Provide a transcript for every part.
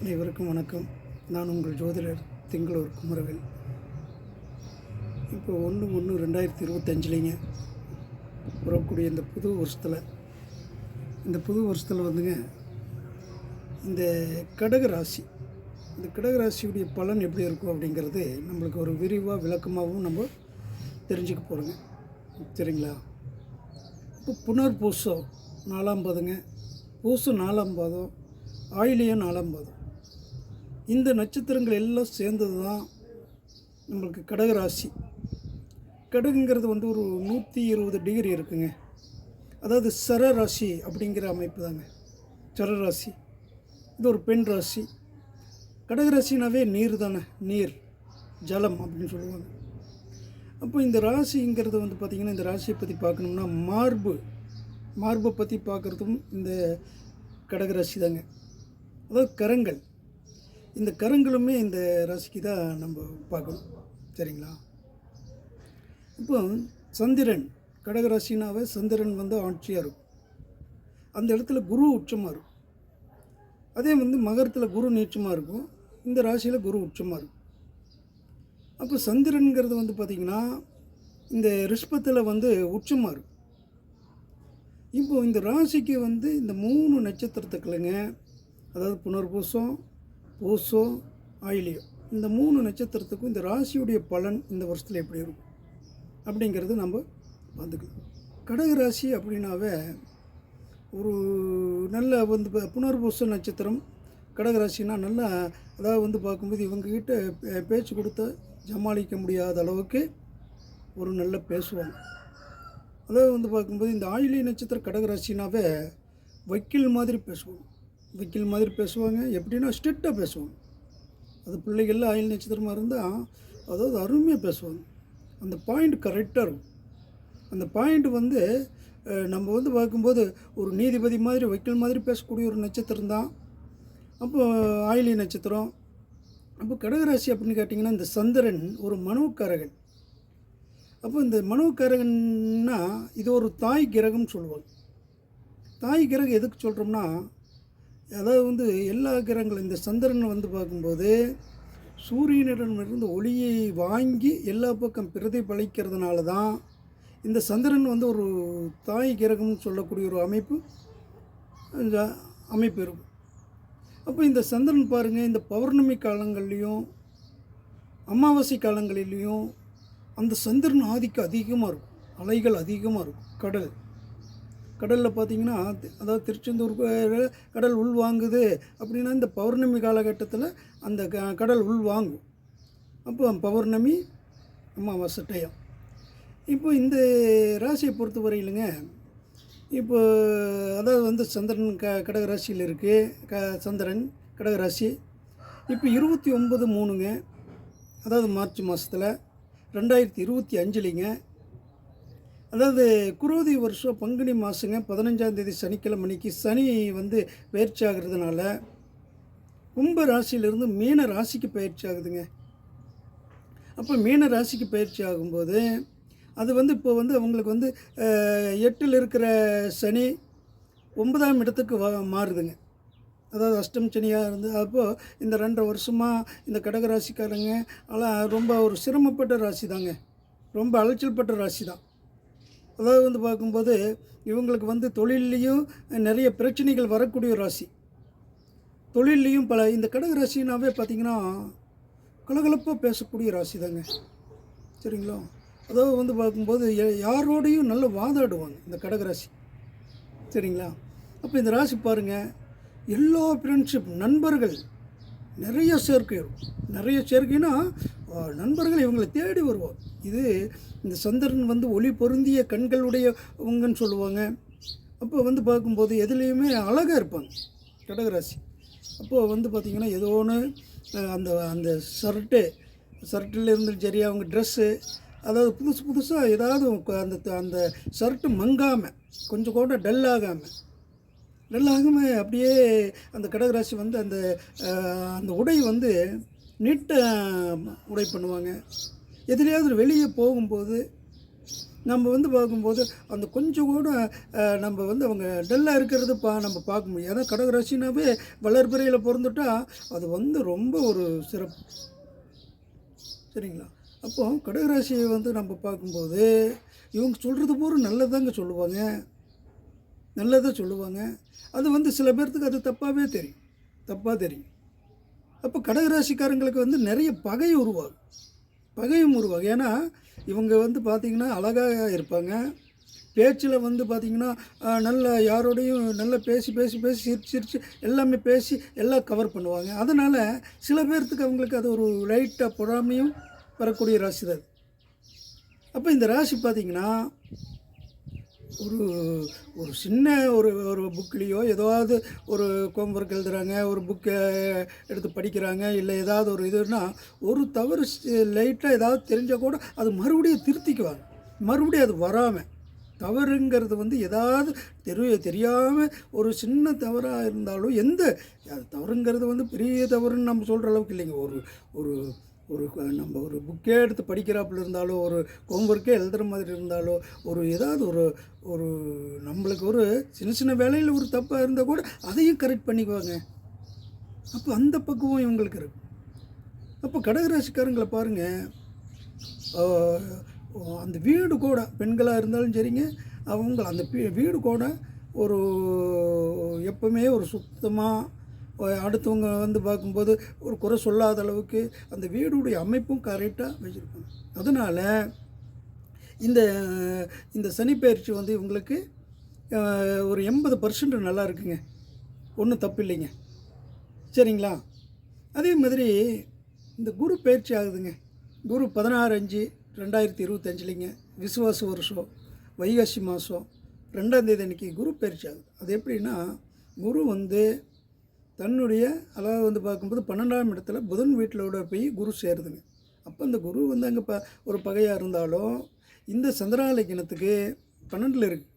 அனைவருக்கும் வணக்கம். நான் உங்கள் ஜோதிடர் திங்களூர் குமரவேல். இப்போ ஒன்று ஒன்று ரெண்டாயிரத்தி இருபத்தஞ்சிலிங்க வரக்கூடிய இந்த புது வருஷத்தில் இந்த புது வருஷத்தில் வந்துங்க இந்த கடக ராசி இந்த கடக ராசியுடைய பலன் எப்படி இருக்கும் அப்படிங்கிறது நம்மளுக்கு ஒரு விரிவாக விளக்கமாகவும் நம்ம தெரிஞ்சுக்க போகிறோங்க சரிங்களா? இப்போ புனர் பூசம் நாலாம் பாதங்க. பூசம் நாலாம் பாதம் ஆயிலியம் நாலாம் பாதம். இந்த நட்சத்திரங்கள் எல்லாம் சேர்ந்தது தான் நம்மளுக்கு கடகராசி. கடகுங்கிறது வந்து ஒரு நூற்றி இருபது டிகிரி இருக்குங்க. அதாவது சரராசி அப்படிங்கிற அமைப்பு தாங்க. சரராசி இது ஒரு பெண் ராசி. கடகராசினாவே நீர் தானே. நீர் ஜலம் அப்படின்னு சொல்லுவாங்க. அப்போ இந்த ராசிங்கிறது வந்து பார்த்திங்கன்னா இந்த ராசியை பற்றி பார்க்கணும்னா மார்பு. மார்பை பற்றி பார்க்குறதும் இந்த கடகராசி தாங்க. அதாவது கரங்கள். இந்த கரங்களுமே இந்த ராசிக்கு தான் நம்ம பார்க்கணும். சரிங்களா? இப்போ சந்திரன் கடகராசினாவே சந்திரன் வந்து ஆட்சியாக இருக்கும். அந்த இடத்துல குரு உச்சமாக இருக்கும். அதே வந்து மகரத்தில் குரு நீச்சமாக இருக்கும். இந்த ராசியில் குரு உச்சமாக இருக்கும். அப்போ சந்திரனுங்கிறது வந்து பார்த்திங்கன்னா இந்த ரிஷ்பத்தில் வந்து உச்சமாக இருக்கும். இப்போது இந்த ராசிக்கு வந்து இந்த மூணு நட்சத்திரத்துக்குள்ளங்க அதாவது புனர்பூசம் பூசோ ஆயிலியோ. இந்த மூணு நட்சத்திரத்துக்கும் இந்த ராசியுடைய பலன் இந்த வருஷத்தில் எப்படி இருக்கும்? அப்படிங்கிறது நம்ம பார்த்துக்கலாம் கடக ராசி அப்படின்னாவே ஒரு நல்ல வந்து புனர்பூச நட்சத்திரம். கடகராசினா நல்லா அதாவது வந்து பார்க்கும்போது இவங்ககிட்ட பே- பேச்சு கொடுத்த சமாளிக்க முடியாத அளவுக்கு ஒரு நல்ல பேசுவாங்க. அதாவது வந்து பார்க்கும்போது இந்த ஆயிலி நட்சத்திர கடகராசினாவே வக்கீல் மாதிரி பேசுவாங்க. வக்கீல் மாதிரி பேசுவாங்க எப்படின்னா ஸ்ட்ரிக்டாக பேசுவாங்க. அது பிள்ளைகள்லாம் ஆயில் நட்சத்திரமாக இருந்தால் அதாவது அருமையாக பேசுவாங்க. அந்த பாயிண்ட் கரெக்டாக இருக்கும். அந்த பாயிண்ட் வந்து நம்ம வந்து பார்க்கும்போது ஒரு நீதிபதி மாதிரி வக்கீல் மாதிரி பேசக்கூடிய ஒரு நட்சத்திரம் தான். அப்போ ஆயிலி நட்சத்திரம். அப்போ கடகராசி அப்படின்னு கேட்டிங்கன்னா இந்த சந்திரன் ஒரு மனோக்காரகன் அப்போ இந்த மனோக்காரகன்னா இது ஒரு தாய் கிரகம்னு சொல்லுவாங்க. தாய் கிரகம் எதுக்கு சொல்கிறோம்னா அதாவது வந்து எல்லா கிரகங்களும் இந்த சந்திரனை வந்து பார்க்கும்போது சூரியனிடமிருந்து ஒளியை வாங்கி எல்லா பக்கம் பிரதிபலிக்கிறதுனால தான் இந்த சந்திரன் வந்து ஒரு தாய் கிரகம்னு சொல்லக்கூடிய ஒரு அமைப்பு அமைப்பு இருக்கும். அப்போ இந்த சந்திரன் பாருங்கள் இந்த பௌர்ணமி காலங்கள்லேயும் அமாவாசை காலங்களிலையும் அந்த சந்திரன் ஆதிக்கம் அதிகமாக இருக்கும். அலைகள் அதிகமாக இருக்கும் கடல். கடலில் பார்த்தீங்கன்னா அதாவது திருச்செந்தூர் கடல் உள் வாங்குது. அப்படின்னா இந்த பௌர்ணமி காலகட்டத்தில் அந்த க கடல் உள் வாங்கும். அப்போ பௌர்ணமி அமாவாசை டயம் இப்போ இந்த ராசியை பொறுத்த வரையிலுங்க இப்போ அதாவது வந்து சந்திரன் க கடகராசியில் இருக்குது க சந்திரன் கடகராசி இப்போ இருபத்தி ஒம்பது மூணுங்க. அதாவது மார்ச் மாதத்தில் ரெண்டாயிரத்தி இருபத்தி அஞ்சுலிங்க. அதாவது குரோதி வருஷம் பங்குனி மாதங்க பதினஞ்சாந்தேதி சனிக்கிழமை மணிக்கு சனி வந்து பயிற்சி ஆகிறதுனால கும்ப ராசியிலிருந்து மீன ராசிக்கு பயிற்சி ஆகுதுங்க. அப்போ மீன ராசிக்கு பயிற்சி ஆகும்போது அது வந்து இப்போ வந்து அவங்களுக்கு வந்து எட்டில் இருக்கிற சனி ஒன்பதாம் இடத்துக்கு வா மாறுதுங்க. அதாவது அஷ்டம் சனியாக இருந்து அப்போது இந்த ரெண்டரை வருஷமாக இந்த கடகராசிக்காரங்க எல்லாம் ரொம்ப ஒரு சிரமப்பட்ட ராசி தாங்க ரொம்ப அலைச்சல்பட்ட ராசி தான் அதாவது வந்து பார்க்கும்போது இவங்களுக்கு வந்து தொழில்லையும் நிறைய பிரச்சனைகள் வரக்கூடிய ராசி. தொழில்லையும் பல இந்த கடக ராசினாவே பார்த்திங்கன்னா கலகலப்பாக பேசக்கூடிய ராசி தாங்க சரிங்களா? அதாவது வந்து பார்க்கும்போது யாரோடையும் நல்ல வாதாடுவாங்க இந்த கடகராசி சரிங்களா? அப்போ இந்த ராசி பாருங்கள் எல்லா ஃப்ரெண்ட்ஷிப் நண்பர்கள் நிறைய சேர்க்கை நிறைய சேர்க்கைனா நண்பர்கள் இவங்களை தேடி வருவாங்க. இது இந்த சந்திரன் வந்து ஒளி பொருந்திய கண்களுடைய உங்கன்னு சொல்லுவாங்க. அப்போ வந்து பார்க்கும்போது எதுலேயுமே அழகாக இருப்பாங்க. கடகராசி. அப்போது வந்து பார்த்திங்கன்னா ஏதோ ஒன்று அந்த அந்த ஷர்ட்டு ஷர்ட்டில் இருந்து சரி அவங்க ட்ரெஸ்ஸு அதாவது புதுசு புதுசாக ஏதாவது அந்த அந்த ஷர்ட்டு மங்காமல் கொஞ்சம் கூட டல் ஆகாமல் நல்லாகவே அப்படியே அந்த கடகராசி வந்து அந்த அந்த உடை வந்து நீட்ட உடை பண்ணுவாங்க. எதுலேயாவது வெளியே போகும்போது நம்ம வந்து பார்க்கும்போது அந்த கொஞ்சம் கூட நம்ம வந்து அவங்க டல்லாக இருக்கிறது பா நம்ம பார்க்க முடியும். ஏன்னா கடகராசினாவே வளர்பிறையில் பிறந்துட்டா அது வந்து ரொம்ப ஒரு சிறப்பு. சரிங்களா? அப்போ கடகராசியை வந்து நம்ம பார்க்கும்போது இவங்க சொல்கிறது பூரா நல்லதாங்க சொல்லுவாங்க. நல்லதாக சொல்லுவாங்க. அது வந்து சில பேர்த்துக்கு அது தப்பாகவே தெரியும். தப்பாக தெரியும். அப்போ கடகராசிக்காரங்களுக்கு வந்து நிறைய பகை உருவாகும். பகையும் உருவாகும் ஏன்னா இவங்க வந்து பார்த்திங்கன்னா அழகாக இருப்பாங்க. பேச்சில் வந்து பார்த்திங்கன்னா நல்ல யாரோடையும் நல்லா பேசி பேசி பேசி சிரிச்சு சிரிச்சு எல்லாமே பேசி எல்லாம் கவர் பண்ணுவாங்க. அதனால் சில பேர்த்துக்கு அவங்களுக்கு அது ஒரு லைட்டாக பொறாமையும் வரக்கூடிய ராசி தான். அது. அப்போ இந்த ராசி பார்த்திங்கன்னா ஒரு ஒரு சின்ன ஒரு ஒரு புக்லேயோ ஏதாவது ஒரு ஹோம்ஒர்க் எழுதுகிறாங்க ஒரு புக்கை எடுத்து படிக்கிறாங்க இல்லை ஏதாவது ஒரு இதுனா ஒரு தவறு லைட்டாக ஏதாவது தெரிஞ்சால் கூட அது மறுபடியும் திருத்திக்குவாங்க. மறுபடியும் அது வராமல் தவறுங்கிறது வந்து ஏதாவது தெரிய தெரியாமல் ஒரு சின்ன தவறாக இருந்தாலும் எந்த அது தவறுங்கிறது வந்து பெரிய தவறுன்னு நம்ம சொல்கிற அளவுக்கு இல்லைங்க. ஒரு ஒரு ஒரு நம்ம ஒரு புக்கே எடுத்து படிக்கிறாப்புல இருந்தாலோ ஒரு ஹோம்ஒர்க்கே எழுதுகிற மாதிரி இருந்தாலோ ஒரு ஏதாவது ஒரு ஒரு நம்மளுக்கு ஒரு சின்ன சின்ன வேலையில் ஒரு தப்பாக இருந்தால் கூட அதையும் கரெக்ட் பண்ணிக்குவாங்க. அப்போ அந்த பக்குவம் இவங்களுக்கு இருக்கு. அப்போ கடகராசிக்காரங்களை பாருங்கள் அந்த வீடு கூட பெண்களாக இருந்தாலும் சரிங்க. அவங்க அந்த வீடு கூட ஒரு எப்பவுமே ஒரு சுத்தமாக அடுத்தவங்க வந்து பார்க்கும்போது ஒரு குறை சொல்லாத அளவுக்கு அந்த வீடுடைய அமைப்பும் கரெக்டாக வச்சுருப்பாங்க. அதனால் இந்த இந்த சனிப்பயிற்சி வந்து இவங்களுக்கு ஒரு எண்பது பர்சன்ட் நல்லா இருக்குங்க. ஒன்றும் தப்பு இல்லைங்க. சரிங்களா? அதே மாதிரி இந்த குரு பயிற்சி ஆகுதுங்க. குரு பதினாறு அஞ்சு ரெண்டாயிரத்தி இருபத்தஞ்சிலிங்க. விசுவாச வருஷம் வைகாசி மாதம் ரெண்டாம் தேதி குரு பயிற்சி ஆகுது. அது எப்படின்னா குரு வந்து தன்னுடைய அதாவது வந்து பார்க்கும்போது பன்னெண்டாம் இடத்துல புதன் வீட்டிலோட போய் குரு சேருதுங்க. அப்போ அந்த குரு வந்து அங்கே ப ஒரு பகையாக இருந்தாலும் இந்த சந்திராலக்கினத்துக்கு பன்னெண்டில் இருக்குது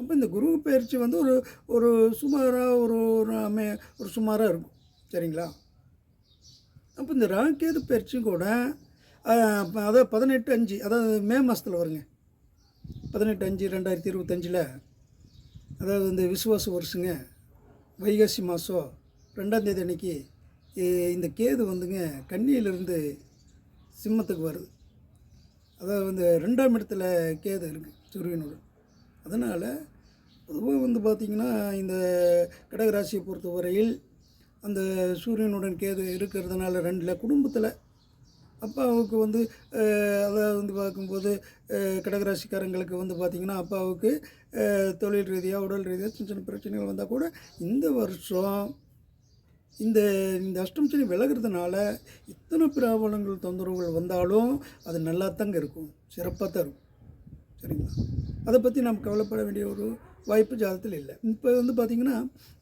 அப்போ இந்த குரு பயிற்சி வந்து ஒரு ஒரு சுமாராக ஒரு ஒரு அமை ஒரு சுமாராக இருக்கும். சரிங்களா? அப்போ இந்த ராக்கேது பயிற்சியும் கூட அதாவது பதினெட்டு அஞ்சு அதாவது மே மாதத்தில் வருங்க. பதினெட்டு அஞ்சு ரெண்டாயிரத்தி இருபத்தஞ்சில் அதாவது இந்த விசுவாச வருஷங்க வைகாசி மாதம் ரெண்டாந்தேதி அன்னைக்கு இந்த கேது வந்துங்க கன்னியிலிருந்து சிம்மத்துக்கு வருது. அதாவது வந்து ரெண்டாம் இடத்துல கேது இருக்குது சூரியனோட. அதனால் பொதுவாக வந்து பார்த்திங்கன்னா இந்த கடகராசியை பொறுத்தவரையில் அந்த சூரியனுடன் கேது இருக்கிறதுனால ரெண்டில் குடும்பத்தில் அப்பாவுக்கு வந்து அதாவது வந்து பார்க்கும்போது கடகராசிக்காரங்களுக்கு வந்து பார்த்திங்கன்னா அப்பாவுக்கு தொழில் ரீதியாக உடல் ரீதியாக சின்ன சின்ன பிரச்சனைகள் வந்தால் கூட இந்த வருஷம் இந்த இந்த அஷ்டம் சனி விலகிறதுனால இத்தனை பிராபலங்கள் தொந்தரவுகள் வந்தாலும் அது நல்லா தாங்க இருக்கும். சிறப்பாக தான் இருக்கும். சரிங்களா? அதை பற்றி நாம் கவலைப்பட வேண்டிய ஒரு வாய்ப்பு ஜாதகத்தில் இல்லை. இப்போ வந்து பார்த்திங்கன்னா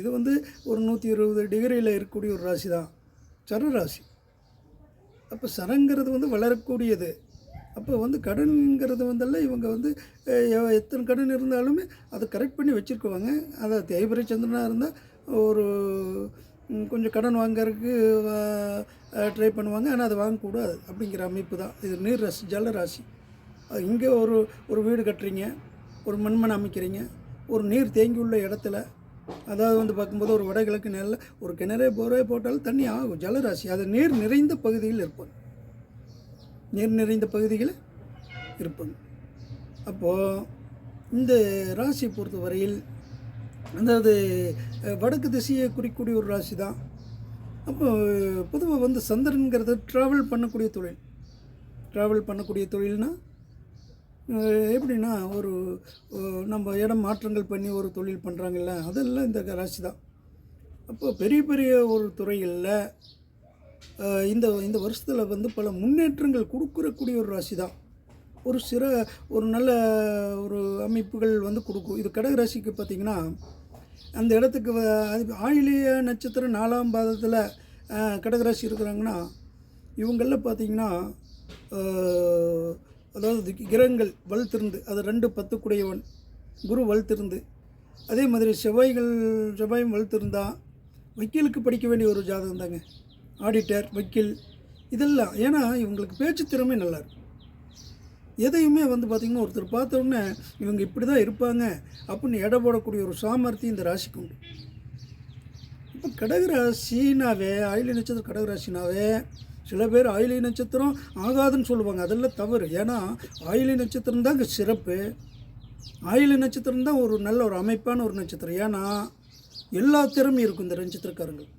இது வந்து ஒரு நூற்றி இருபது டிகிரியில் இருக்கக்கூடிய ஒரு ராசி தான். சர ராசி. அப்போ சரங்கிறது வந்து வளரக்கூடியது. அப்போ வந்து கடனுங்கிறது வந்தெல்லாம் இவங்க வந்து எத்தனை கடன் இருந்தாலுமே அதை கரெக்ட் பண்ணி வச்சுருக்குவாங்க. அதை தேய்பிரை சந்திரனாக இருந்தால் ஒரு கொஞ்சம் கடன் வாங்கறதுக்கு ட்ரை பண்ணுவாங்க. ஆனால் அதை வாங்கக்கூடாது அப்படிங்கிற அமைப்பு தான். இது நீர் ராசி ஜல ராசி. இங்கே ஒரு ஒரு வீடு கட்டுறீங்க ஒரு மண்மனை அமைக்கிறீங்க ஒரு நீர் தேங்கி உள்ள இடத்துல அதாவது வந்து பார்க்கும்போது ஒரு வடகிழக்கு நெல்ல ஒரு கிணறே போரே போட்டாலும் தண்ணி ஆகும் ஜலராசி அது நீர் நிறைந்த பகுதியில் இருப்பாங்க நீர் நிறைந்த பகுதியில் இருப்பாங்க அப்போது இந்த ராசியை பொறுத்தவரையில் அதாவது வடக்கு திசையை குறிக்கக்கூடிய ஒரு ராசி தான். அப்போ பொதுவாக வந்து சந்திரனுங்கிறது ட்ராவல் பண்ணக்கூடிய தொழில். ட்ராவல் பண்ணக்கூடிய தொழில்னா எப்படின்னா ஒரு நம்ம இடம் மாற்றங்கள் பண்ணி ஒரு தொழில் பண்ணுறாங்கல்ல அதெல்லாம் இந்த ராசி தான். அப்போ பெரிய பெரிய ஒரு துறைகளில் இந்த இந்த வருஷத்தில் வந்து பல முன்னேற்றங்கள் கொடுக்கறக்கூடிய ஒரு ராசி தான். ஒரு சிற ஒரு நல்ல ஒரு அமைப்புகள் வந்து கொடுக்கும். இது கடகராசிக்கு பார்த்திங்கன்னா அந்த இடத்துக்கு வ- அது ஆயிலிய நட்சத்திரம் நாலாம் பாதத்தில் கடகராசி இருக்கிறாங்கன்னா இவங்களில் பார்த்திங்கன்னா அதாவது கிரகங்கள் வலுத்திருந்து அது ரெண்டு பத்துக்குடையவன் குரு வலுத்திருந்து. அதே மாதிரி செவ்வாய்கள் செவ்வாயும் வலுத்திருந்தான் வக்கீலுக்கு படிக்க வேண்டிய ஒரு ஜாதகம் தாங்க ஆடிட்டர் வக்கீல் இதெல்லாம். ஏன்னா இவங்களுக்கு பேச்சு திறமை நல்லாயிருக்கும் எதையுமே வந்து பார்த்திங்கன்னா ஒருத்தர் பார்த்த இவங்க இப்படி தான் இருப்பாங்க அப்படின்னு எடை போடக்கூடிய ஒரு சாமர்த்தியம் இந்த ராசிக்கு உண்டு. இப்போ கடகராசினாவே ஆயிலி நட்சத்திரம் கடகராசினாவே சில பேர் ஆயிலி நட்சத்திரம் ஆகாதுன்னு சொல்லுவாங்க. அதெல்லாம் தவறு. ஏன்னா ஆயிலி நட்சத்திரம் தான் இங்கே சிறப்பு. ஆயிலி நட்சத்திரம் தான் ஒரு நல்ல ஒரு அமைப்பான ஒரு நட்சத்திரம். ஏன்னா எல்லா திறமையும் இருக்கும் இந்த நட்சத்திரக்காரங்களுக்கு.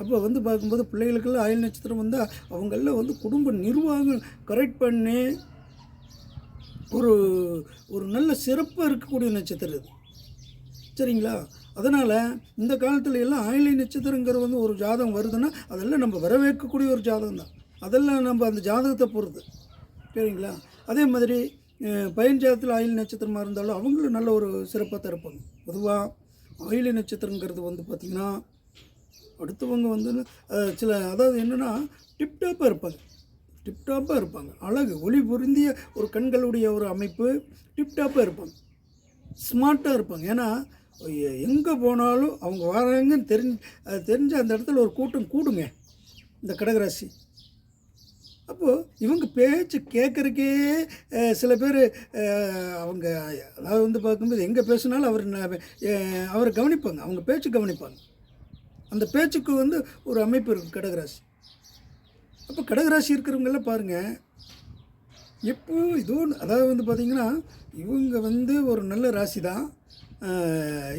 அப்போ வந்து பார்க்கும்போது பிள்ளைகளுக்கெல்லாம் ஆயுள் நட்சத்திரம் வந்தால் அவங்களெல்லாம் வந்து குடும்ப நிர்வாகம் கரெக்ட் பண்ணி ஒரு ஒரு நல்ல சிறப்பாக இருக்கக்கூடிய நட்சத்திரம் இது. சரிங்களா? அதனால் இந்த காலத்துல எல்லாம் ஆயிலை நட்சத்திரங்கிற வந்து ஒரு ஜாதகம் வருதுன்னா அதெல்லாம் நம்ம வரவேற்கக்கூடிய ஒரு ஜாதகம் தான். அதெல்லாம் நம்ம அந்த ஜாதகத்தை பொறுத்து. சரிங்களா? அதே மாதிரி பயன் ஜாதத்தில் ஆயில் நட்சத்திரமாக இருந்தாலும் அவங்களும் நல்ல ஒரு சிறப்பாக திறப்பாங்க பொதுவாக ஆயிலை நட்சத்திரங்கிறது வந்து பார்த்திங்கன்னா அடுத்தவங்க வந்து சில அதாவது என்னென்னா டிப்டாப்பாக இருப்பாங்க. டிப்டாப்பாக இருப்பாங்க. அழகு ஒளி பொருந்திய ஒரு கண்களுடைய ஒரு அமைப்பு டிப்டாப்பாக இருப்பாங்க. ஸ்மார்ட்டாக இருப்பாங்க. ஏன்னா எங்கே போனாலும் அவங்க வராங்கன்னு தெரிஞ்சு தெரிஞ்ச அந்த இடத்துல ஒரு கூட்டம் கூடுங்க. இந்த கடகராசி. அப்போது இவங்க பேச்சு கேட்குறக்கே சில பேர் அவங்க அதாவது வந்து பார்க்கும்போது எங்கே பேசினாலும் அவர் ந- அவரை கவனிப்பாங்க. அவங்க பேச்சு கவனிப்பாங்க. அந்த பேச்சுக்கு வந்து ஒரு அமைப்பு இருக்குது கடகராசி. அப்போ கடகராசி இருக்கிறவங்கெல்லாம் பாருங்கள் எப்போ இதோ அதாவது வந்து பார்த்திங்கன்னா இவங்க வந்து ஒரு நல்ல ராசி தான்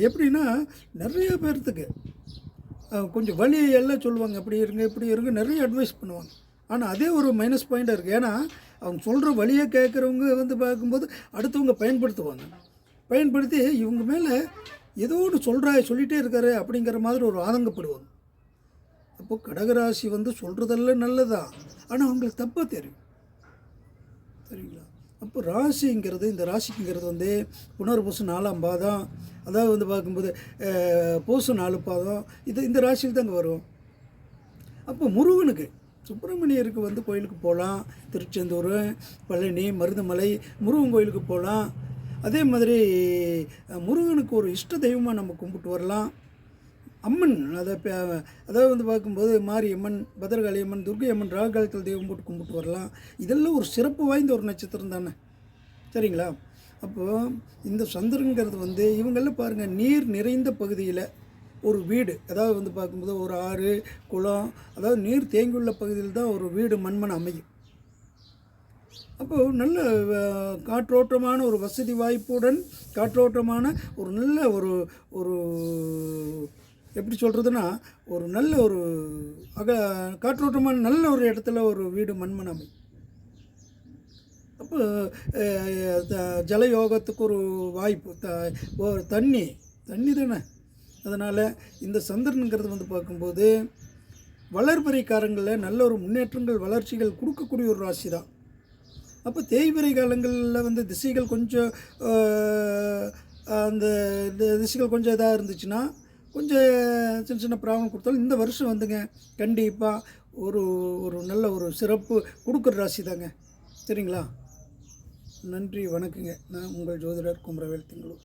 எப்படின்னா நிறைய பேர்த்துக்கு கொஞ்சம் வழி எல்லாம் சொல்லுவாங்க. அப்படி இருங்க இப்படி இருங்க நிறைய அட்வைஸ் பண்ணுவாங்க. ஆனால் அதே ஒரு மைனஸ் பாயிண்டாக இருக்குது ஏன்னா அவங்க சொல்கிற வழியை கேட்குறவங்க வந்து பார்க்கும்போது அடுத்தவங்க பயன்படுத்துவாங்க. பயன்படுத்தி இவங்க மேலே ஏதோ ஒன்று சொல்கிறா சொல்லிகிட்டே இருக்காரு அப்படிங்கிற மாதிரி ஒரு ஆதங்கப்படுவாங்க. அப்போ கடகராசி வந்து சொல்கிறதெல்லாம் நல்லதா? ஆனால் அவங்களுக்கு தப்பாக தெரியும். சரிங்களா அப்போ ராசிங்கிறது இந்த ராசிக்குங்கிறது வந்து புனர்பூசம் நாலாம் பாதம். அதாவது வந்து பார்க்கும்போது அஹ், பூசம் நாலு பாதம். இது இந்த ராசியில் தாங்க வரும். அப்போ முருகனுக்கு சுப்பிரமணியருக்கு வந்து கோயிலுக்கு போகலாம். திருச்செந்தூர் பழனி மருதமலை முருகன் கோயிலுக்கு போகலாம். அதே மாதிரி முருகனுக்கு ஒரு இஷ்ட தெய்வமாக நம்ம கும்பிட்டு வரலாம். அம்மன் அதை அதாவது வந்து பார்க்கும்போது மாரியம்மன் பத்ரகாளி அம்மன் துர்கை அம்மன் ராகாலத்தில் தெய்வம் போட்டு கும்பிட்டு வரலாம். இதெல்லாம் ஒரு சிறப்பு வாய்ந்த ஒரு நட்சத்திரம் தானே. சரிங்களா? அப்போது இந்த சந்திரங்கிறது வந்து இவங்கெல்லாம் பாருங்கள் நீர் நிறைந்த பகுதியில் ஒரு வீடு. அதாவது வந்து பார்க்கும்போது ஒரு ஆறு குளம் அதாவது நீர் தேங்கியுள்ள பகுதியில் தான் ஒரு வீடு மண்மன் அமையும். அப்போது நல்ல காற்றோட்டமான ஒரு வசதி வாய்ப்புடன் காற்றோட்டமான ஒரு நல்ல ஒரு ஒரு எப்படி சொல்கிறதுனா ஒரு நல்ல ஒரு அக காற்றோட்டமான நல்ல ஒரு இடத்துல ஒரு வீடு மண்மனை அமையும். அப்போ த- ஜலயோகத்துக்கு ஒரு வாய்ப்பு த ஒரு தண்ணி தண்ணி தானே. அதனால் இந்த சந்திரனுங்கிறது வந்து பார்க்கும்போது வளர்பிறைக்காரங்களில் நல்ல ஒரு முன்னேற்றங்கள் வளர்ச்சிகள் கொடுக்கக்கூடிய ஒரு ராசி தான். அப்போ தேய்பிறை காலங்களில் வந்து திசைகள் கொஞ்சம் அந்த திசைகள் கொஞ்சம் இதாக இருந்துச்சுன்னா கொஞ்சம் சின்ன சின்ன ப்ராப்ளம் கொடுத்தாலும் இந்த வருஷம் வந்துங்க கண்டிப்பாக ஒரு ஒரு நல்ல ஒரு சிறப்பு கொடுக்குற ராசி தாங்க. சரிங்களா? நன்றி வணக்கங்க. நான் உங்கள் ஜோதிடர் குமரவேல் திங்களூர்.